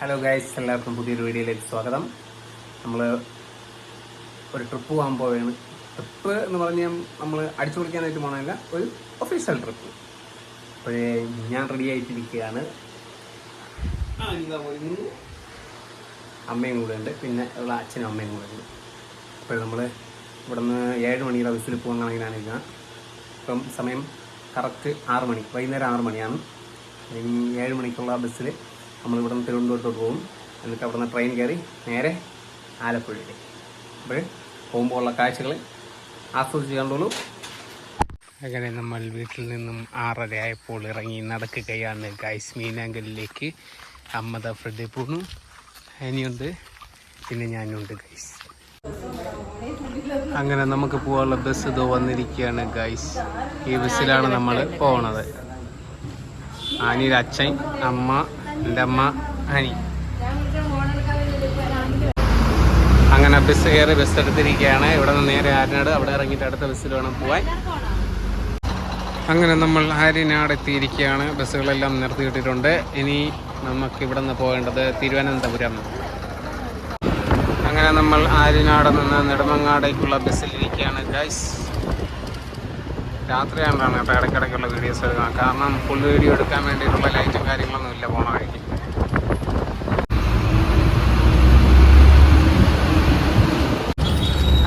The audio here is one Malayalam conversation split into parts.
ഹലോ ഗൈസ് എല്ലാവർക്കും പുതിയൊരു വീഡിയോയിലേക്ക് സ്വാഗതം. നമ്മൾ ഒരു ട്രിപ്പ് പോകാൻ പോവുകയാണ് ട്രിപ്പ് എന്ന് പറഞ്ഞാൽ നമ്മൾ അടിച്ചു പൊളിക്കാനായിട്ട് പോകണമല്ല ഒരു ഒഫീഷ്യൽ ട്രിപ്പ് അപ്പോഴേ ഞാൻ റെഡി ആയിട്ടിരിക്കുകയാണ്. അമ്മയും കൂടെ ഉണ്ട്. പിന്നെ ഉള്ള അച്ഛനും അമ്മയും കൂടെ ഉണ്ട്. അപ്പോൾ നമ്മൾ ഇവിടെ നിന്ന് ഏഴ് മണിയുടെ ബസ്സിൽ പോകാൻ ഞാൻ ഇരിക്കുന്നത് ഇപ്പം സമയം കറക്റ്റ് ആറ് മണി വൈകുന്നേരം ആറ് മണിയാണ്. ഏഴ് മണിക്കുള്ള ബസ്സിൽ നമ്മൾ ഇവിടെ നിന്ന് തിരുവനന്തപുരത്തോട്ട് പോകും. എന്നിട്ട് അവിടെ നിന്ന് ട്രെയിൻ കയറി നേരെ ആലപ്പുഴയിലേക്ക്. അപ്പോൾ പോകുമ്പോൾ ഉള്ള കാഴ്ചകൾ ആസ്വദിച്ച് കണ്ടോളൂ. അങ്ങനെ നമ്മൾ വീട്ടിൽ നിന്നും ആറര ആയപ്പോൾ ഇറങ്ങി നടക്കുകയാണ് ഗൈസ് മീനാങ്കലിലേക്ക്. അമ്മത ഫ്രണ്ട് പോണു. അനിയുണ്ട്. പിന്നെ ഞാനുണ്ട് ഗൈസ് അങ്ങനെ നമുക്ക് പോകാനുള്ള ബസ് ഇതോ വന്നിരിക്കുകയാണ് ഗൈസ് ഈ ബസ്സിലാണ് നമ്മൾ പോണത്. ആനിയുടെ അച്ഛൻ അമ്മ എന്റെ അമ്മ ഹനി അങ്ങനെ ബസ് കയറി ബസ് എടുത്തിരിക്കുകയാണ്. ഇവിടെ നിന്ന് നേരെ ആര്യനാട് അവിടെ ഇറങ്ങിയിട്ട് അടുത്ത ബസ്സിൽ വേണം പോവാൻ. അങ്ങനെ നമ്മൾ ആര്യനാട് എത്തിയിരിക്കുകയാണ്. ബസ്സുകളെല്ലാം നിർത്തിയിട്ടിട്ടുണ്ട് ഇനി നമുക്ക് ഇവിടെ നിന്ന് പോകേണ്ടത് തിരുവനന്തപുരം. അങ്ങനെ നമ്മൾ ആര്യനാട് നിന്ന് നെടുമങ്ങാടേക്കുള്ള ബസ്സിലിരിക്കുകയാണ് ഗൈസ് രാത്രിയാണ്ടാണ് കേട്ടോ ഇടയ്ക്കിടയ്ക്കുള്ള വീഡിയോസ് എടുക്കുന്നത്. കാരണം ഫുൾ വീഡിയോ എടുക്കാൻ വേണ്ടിയിട്ടുള്ള ലൈറ്റും കാര്യങ്ങളൊന്നും ഇല്ല പോണ വഴിക്ക്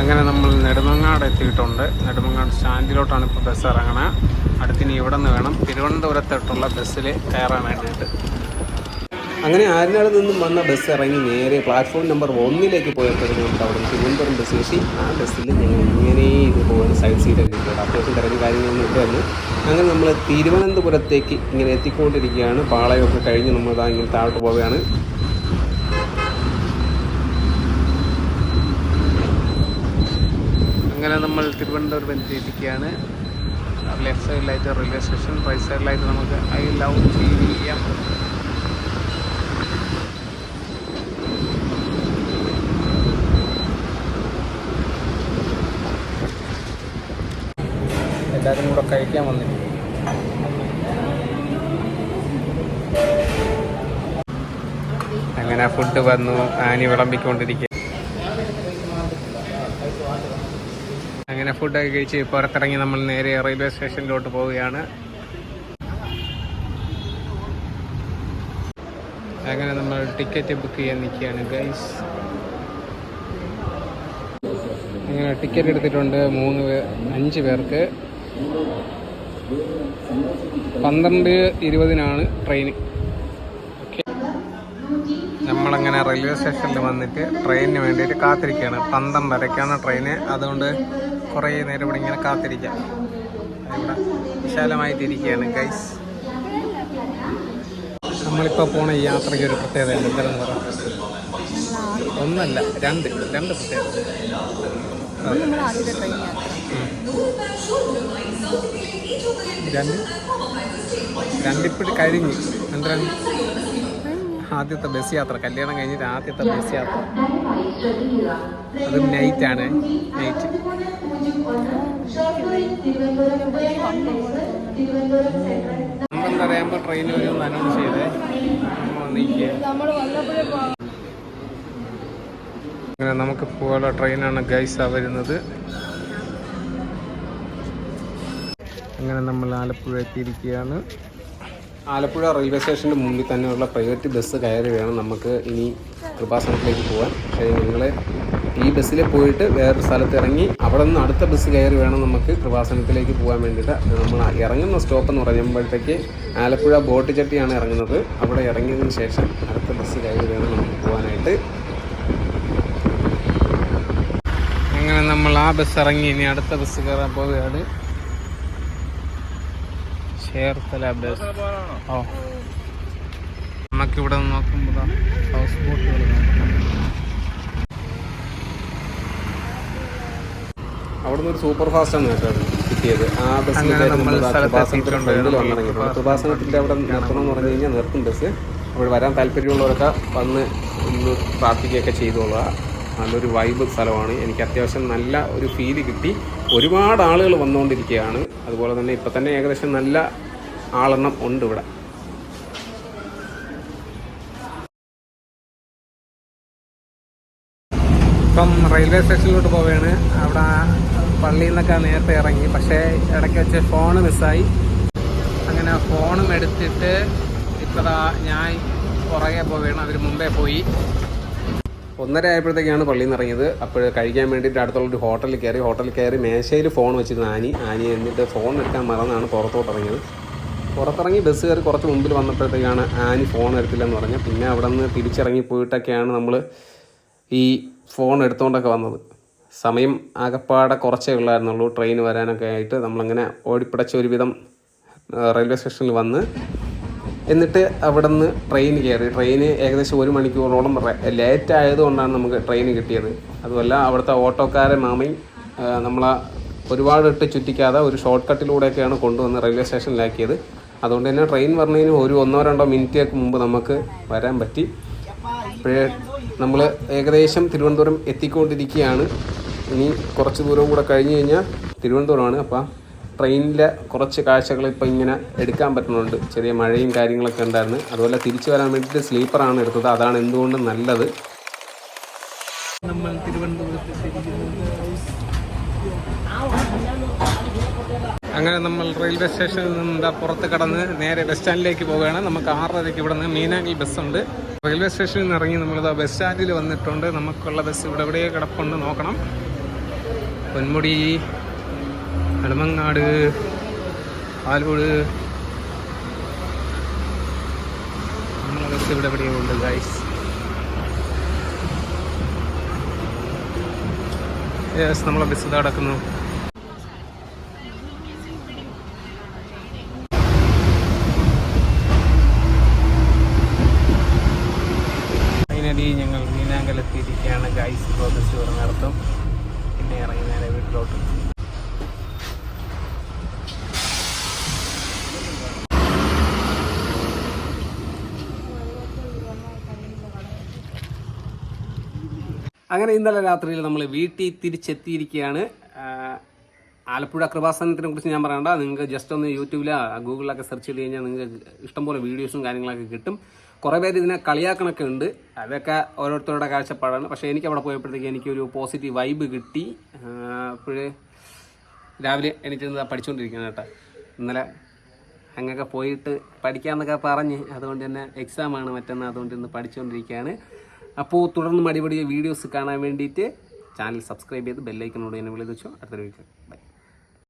അങ്ങനെ നമ്മൾ നെടുമങ്ങാട് എത്തിയിട്ടുണ്ട്. നെടുമങ്ങാട് സ്റ്റാൻഡിലോട്ടാണ് ഇപ്പോൾ ബസ് ഇറങ്ങണത് അടുത്തിനി ഇവിടെ നിന്ന് വേണം തിരുവനന്തപുരത്തോട്ടുള്ള ബസ്സിൽ കയറാൻ വേണ്ടിയിട്ട്. അങ്ങനെ ആരിനാട് നിന്നും വന്ന ബസ് ഇറങ്ങി നേരെ പ്ലാറ്റ്ഫോം നമ്പർ ഒന്നിലേക്ക് പോയപ്പോഴത്തേക്കും അവിടെ നിന്ന് തിരുവനന്തപുരം ബസ് കിട്ടി ആ ബസ്സിൽ ഞങ്ങൾ ഇങ്ങനെ ഇത് പോകുന്ന സൈഡ് സീറ്റൊക്കെ കിട്ടും അത്യാവശ്യം തിരഞ്ഞ കാര്യങ്ങളൊന്നും ഇട്ടായിരുന്നു അങ്ങനെ നമ്മൾ തിരുവനന്തപുരത്തേക്ക് ഇങ്ങനെ എത്തിക്കൊണ്ടിരിക്കുകയാണ്. പാളയമൊക്കെ കഴിഞ്ഞ് നമ്മൾ ഇതാ ഇങ്ങനെ താഴോട്ട് പോവുകയാണ്. അങ്ങനെ നമ്മൾ തിരുവനന്തപുരം എത്തിയിരിക്കുകയാണ്. ലെഫ്റ്റ് സൈഡിലായിട്ട് റെയിൽവേ സ്റ്റേഷൻ റൈറ്റ് സൈഡിലായിട്ട് നമുക്ക് ഐ ലവ് എം എല്ലാവരും കൂടെ കഴിക്കാൻ വന്നിരിക്കും അങ്ങനെ ഫുഡ് വന്നു ആനി വിളമ്പിക്കൊണ്ടിരിക്കുക അങ്ങനെ ഫുഡൊക്കെ കഴിച്ച് പുറത്തിറങ്ങി നമ്മൾ നേരെ റെയിൽവേ സ്റ്റേഷനിലോട്ട് പോവുകയാണ്. അങ്ങനെ നമ്മൾ ടിക്കറ്റ് ബുക്ക് ചെയ്യാൻ നിൽക്കുകയാണ് ഗൈസ് അങ്ങനെ ടിക്കറ്റ് എടുത്തിട്ടുണ്ട് മൂന്ന് അഞ്ച് പേർക്ക്. പന്ത്രണ്ട് ഇരുപതിനാണ് ട്രെയിൻ ഓക്കെ നമ്മളങ്ങനെ റെയിൽവേ സ്റ്റേഷനിൽ വന്നിട്ട് ട്രെയിനിന് വേണ്ടിയിട്ട് കാത്തിരിക്കുകയാണ് പന്ത്രണ്ടരയ്ക്കാണ് ട്രെയിന് അതുകൊണ്ട് കുറേ നേരം ഇവിടെ ഇങ്ങനെ കാത്തിരിക്കാം. ഇവിടെ വിശാലമായിട്ടിരിക്കുകയാണ് ഗൈസ് നമ്മളിപ്പോൾ പോണ ഈ യാത്രയ്ക്ക് ഒരു പ്രത്യേകത ഉണ്ട് എന്താണെന്ന് പറയാം ഒന്നല്ല രണ്ട് രണ്ട് പ്രത്യേകത. രണ്ടിപ്പിടി കഴിഞ്ഞ് എന്താണ് ആദ്യത്തെ ബസ് യാത്ര? കല്യാണം കഴിഞ്ഞിട്ട് ആദ്യത്തെ ബസ് യാത്ര. അതും നൈറ്റ് ആണ്. നൈറ്റ് പന്ത്രണ്ടരയാകുമ്പോൾ ട്രെയിൻ വരുമെന്ന് അനൗൺസ് ചെയ്തേ. അങ്ങനെ നമുക്ക് പോകാനുള്ള ട്രെയിനാണ് ഗൈസ വരുന്നത്. അങ്ങനെ നമ്മൾ ആലപ്പുഴ എത്തിയിരിക്കുകയാണ്. ആലപ്പുഴ റെയിൽവേ സ്റ്റേഷന്റെ മുമ്പിൽ തന്നെയുള്ള പ്രൈവറ്റ് ബസ് കയറി വേണം നമുക്ക് ഇനി കൃപാസനത്തിലേക്ക് പോകാൻ പക്ഷേ നിങ്ങൾ ഈ ബസ്സിൽ പോയിട്ട് വേറൊരു സ്ഥലത്ത് ഇറങ്ങി അവിടെ നിന്ന് അടുത്ത ബസ് കയറി വേണം നമുക്ക് കൃപാസനത്തിലേക്ക് പോകാൻ വേണ്ടിയിട്ട്. നമ്മൾ ഇറങ്ങുന്ന സ്റ്റോപ്പ് എന്ന് പറയുമ്പോഴത്തേക്ക് ആലപ്പുഴ ബോട്ട് ചട്ടിയാണ് ഇറങ്ങുന്നത്. അവിടെ ഇറങ്ങിയതിന് ശേഷം അടുത്ത ബസ് കയറി വേണം നമുക്ക് പോകാനായിട്ട് അങ്ങനെ നമ്മൾ ആ ബസ് ഇറങ്ങി ഇനി അടുത്ത ബസ് കയറാൻ പോവുകയാണ്. ചേർത്തല ബസ് ഓ. നമുക്കിവിടെ നോക്കുമ്പോൾ ഹൗസ് ബോട്ടുകൾ അവിടെ നിന്ന് ഒരു സൂപ്പർ ഫാസ്റ്റ് ആണ് കേട്ടോ കിട്ടിയത്. ആ ബസ് കൃപാസനത്തിന്റെ അവിടെ നിർത്തണം എന്ന് പറഞ്ഞു കഴിഞ്ഞാൽ നിർത്തും ബസ് അവിടെ വരാൻ താല്പര്യമുള്ളവരൊക്കെ വന്ന് ഒന്ന് പ്രാർത്ഥിക്കുകയൊക്കെ ചെയ്തോളുക. നല്ലൊരു വൈബ് സ്ഥലമാണ്. എനിക്ക് അത്യാവശ്യം നല്ല ഒരു ഫീൽ കിട്ടി. ഒരുപാട് ആളുകൾ വന്നുകൊണ്ടിരിക്കുകയാണ്. അതുപോലെ തന്നെ ഇപ്പം തന്നെ ഏകദേശം നല്ല ആളെണ്ണം ഉണ്ട് ഇവിടെ. ഇപ്പം റെയിൽവേ സ്റ്റേഷനിലോട്ട് പോവുകയാണ്. അവിടെ പള്ളിയിൽ നിന്നൊക്കെ നേരത്തെ ഇറങ്ങി. പക്ഷേ ഇടയ്ക്ക് വെച്ച് ഫോൺ മിസ്സായി. അങ്ങനെ ഫോണും എടുത്തിട്ട് ഇപ്പതാ ഞാൻ പുറകെ പോവുകയാണ്. അതിന് മുമ്പേ പോയി. ഒന്നര ആയപ്പോഴത്തേക്കാണ് പള്ളിയിൽ നിന്ന് ഇറങ്ങിയത്. അപ്പോൾ കഴിക്കാൻ വേണ്ടിയിട്ട് അടുത്തുള്ള ഒരു ഹോട്ടലിൽ കയറി ഹോട്ടലിൽ കയറി മേശയിൽ ഫോൺ വെച്ചിരുന്നു ആനി ആനി എന്നിട്ട് ഫോൺ എടുക്കാൻ മറന്നാണ് പുറത്തോട്ട് ഇറങ്ങിയത്. പുറത്തിറങ്ങി ബസ് കയറി കുറച്ച് മുമ്പിൽ വന്നപ്പോഴത്തേക്കാണ് ആനി ഫോൺ എടുത്തില്ലെന്ന് പറഞ്ഞു പിന്നെ അവിടെ നിന്ന് തിരിച്ചിറങ്ങി പോയിട്ടൊക്കെയാണ് നമ്മൾ ഈ ഫോൺ എടുത്തുകൊണ്ടൊക്കെ വന്നത്. സമയം ആകപ്പാടെ കുറച്ചേ ഉള്ളായിരുന്നുള്ളൂ. ട്രെയിൻ വരാനൊക്കെ ആയിട്ട് നമ്മളങ്ങനെ ഓടിപ്പിടച്ച ഒരുവിധം റെയിൽവേ സ്റ്റേഷനിൽ വന്ന് എന്നിട്ട് അവിടെ നിന്ന് ട്രെയിൻ കയറി ട്രെയിൻ ഏകദേശം ഒരു മണിക്കൂറോളം ലേറ്റ് ആയതുകൊണ്ടാണ് നമുക്ക് ട്രെയിൻ കിട്ടിയത്. അതുമല്ല അവിടുത്തെ ഓട്ടോക്കാരെ മാമയും നമ്മളെ ഒരുപാട് ഇട്ട് ചുറ്റിക്കാതെ ഒരു ഷോർട്ട് കട്ടിലൂടെയൊക്കെയാണ് കൊണ്ടുവന്ന് റെയിൽവേ സ്റ്റേഷനിലാക്കിയത് അതുകൊണ്ട് തന്നെ ട്രെയിൻ പറഞ്ഞതിന് ഒരു ഒന്നോ രണ്ടോ മിനിറ്റൊക്കെ മുമ്പ് നമുക്ക് വരാൻ പറ്റി. ഇപ്പോഴേ നമ്മൾ ഏകദേശം തിരുവനന്തപുരം എത്തിക്കൊണ്ടിരിക്കുകയാണ്. ഇനി കുറച്ച് ദൂരം കൂടെ കഴിഞ്ഞ് കഴിഞ്ഞാൽ തിരുവനന്തപുരമാണ്. അപ്പം ട്രെയിനിലെ കുറച്ച് കാഴ്ചകൾ ഇപ്പോൾ ഇങ്ങനെ എടുക്കാൻ പറ്റുന്നുണ്ട്. ചെറിയ മഴയും കാര്യങ്ങളൊക്കെ ഉണ്ടായിരുന്നു. അതുപോലെ തിരിച്ചു വരാൻ വേണ്ടിയിട്ട് സ്ലീപ്പറാണ് എടുത്തത്. അതാണ് എന്തുകൊണ്ടും നല്ലത്. നമ്മൾ അങ്ങനെ നമ്മൾ റെയിൽവേ സ്റ്റേഷനിൽ നിന്ന് എന്താ പുറത്ത് കടന്ന് നേരെ ബസ് സ്റ്റാൻഡിലേക്ക് പോവുകയാണ്. നമുക്ക് ആറരയ്ക്ക് ഇവിടെ നിന്ന് മീനാങ്കിൽ ബസ്സുണ്ട്. റെയിൽവേ സ്റ്റേഷനിൽ നിന്ന് ഇറങ്ങി നമ്മളിതാ ബസ് സ്റ്റാൻഡിൽ വന്നിട്ടുണ്ട്. നമുക്കുള്ള ബസ് ഇവിടെ എവിടെയോ കിടപ്പുണ്ട്. നോക്കണം. പൊന്മുടി നെടുമങ്ങാട് ആലോട് ഇവിടെ എവിടെയോ ഉണ്ട് ഗൈസ് യെസ് നമ്മളെ ബസ് ഇതാ അടക്കുന്നു ഫൈനലി ഞങ്ങൾ മീനാങ്കലെത്തിയിരിക്കുകയാണ് ഗൈസ് ഇപ്പോൾ ബസ് പറഞ്ഞിടത്തും പിന്നെ ഇറങ്ങി നേരെ വീട്ടിലോട്ട് അങ്ങനെ ഇന്നലെ രാത്രിയിൽ നമ്മൾ വീട്ടിൽ തിരിച്ചെത്തിയിരിക്കുകയാണ്. ആലപ്പുഴ കൃപാസനത്തിനെ കുറിച്ച് ഞാൻ പറയണ്ട. നിങ്ങൾക്ക് ജസ്റ്റ് ഒന്ന് യൂട്യൂബിലോ ഗൂഗിളിലൊക്കെ സെർച്ച് ചെയ്ത് കഴിഞ്ഞാൽ നിങ്ങൾക്ക് ഇഷ്ടംപോലെ വീഡിയോസും കാര്യങ്ങളൊക്കെ കിട്ടും. കുറേ പേര് ഇതിനെ കളിയാക്കണൊക്കെ ഉണ്ട്. അതൊക്കെ ഓരോരുത്തരുടെ കാഴ്ചപ്പാടാണ്. പക്ഷേ എനിക്ക് അവിടെ പോയപ്പോഴത്തേക്ക് എനിക്കൊരു പോസിറ്റീവ് വൈബ് കിട്ടി. അപ്പോഴേ രാവിലെ എനിക്ക് പഠിച്ചുകൊണ്ടിരിക്കുന്നത് കേട്ടോ. ഇന്നലെ അങ്ങൊക്കെ പോയിട്ട് പഠിക്കാമെന്നൊക്കെ പറഞ്ഞ് അതുകൊണ്ട് തന്നെ എക്സാമാണ് മറ്റന്നാൾ അതുകൊണ്ട് ഇന്ന് പഠിച്ചുകൊണ്ടിരിക്കുകയാണ് അപ്പോൾ തുടർന്ന് മടിപടിയ വീഡിയോസ് കാണാൻ വേണ്ടിയിട്ട് ചാനൽ സബ്സ്ക്രൈബ് ചെയ്ത് ബെല്ലൈക്കനോട് എന്നെ വിളിച്ചു അടുത്തൊരു വീഡിയോ ബൈ